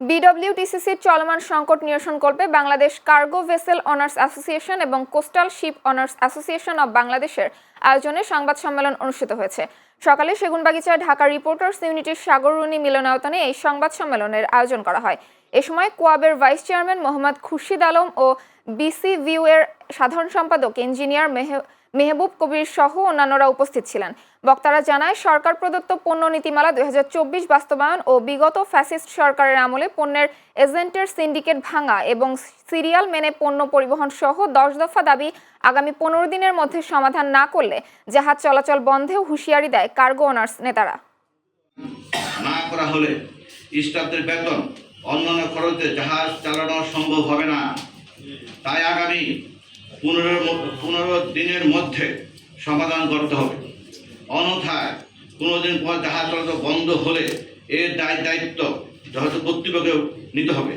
বিডব্লিউটিসিসির চলমান সংকট নিরসন করবে Bangladesh cargo vessel owners association এবং coastal ship owners association of বাংলাদেশের আয়োজনে সংবাদ সম্মেলন অনুষ্ঠিত হয়েছে। সকালে সেগুনবাগিচায় ঢাকা রিপোর্টার্স ইউনিটির সাগররুনি মিলনায়তনে এই সংবাদ সম্মেলনের আয়োজন করা হয়। এ সময় কোয়াবের ভাইস চেয়ারম্যান মোহাম্মদ খুরশিদ আলম ও বিসি ভিউ এর সাধারণ সম্পাদক ইঞ্জিনিয়ার মেহে মেহবুব কবির সহ অন্যান্যরা উপস্থিত ছিলেন। বক্তারা জানায়, সরকার প্রদত্ত পণ্য নীতিমালা দুই বাস্তবায়ন ও বিগত ফ্যাসিস্ট সরকারের আমলে পণ্যের এজেন্টের সিন্ডিকেট ভাঙা এবং সিরিয়াল মেনে পণ্য পরিবহন সহ দশ দফা দাবি আগামী পনেরো দিনের মধ্যে সমাধান না করলে জাহাজ চলাচল বন্ধেও হুঁশিয়ারি দেয় কার্গো অনার্স নেতারা। না করা হলে স্টাফদের বেতন, অন্যান্য খরচে জাহাজ চালানো সম্ভব হবে না। তাই আগামী পনেরো পনেরো দিনের মধ্যে সমাধান করতে হবে। অন্যথায় কোনো দিন পর জাহাজ চলাচল বন্ধ হলে এর দায় দায়িত্ব যথাযথ কর্তৃপক্ষকে নিতে হবে।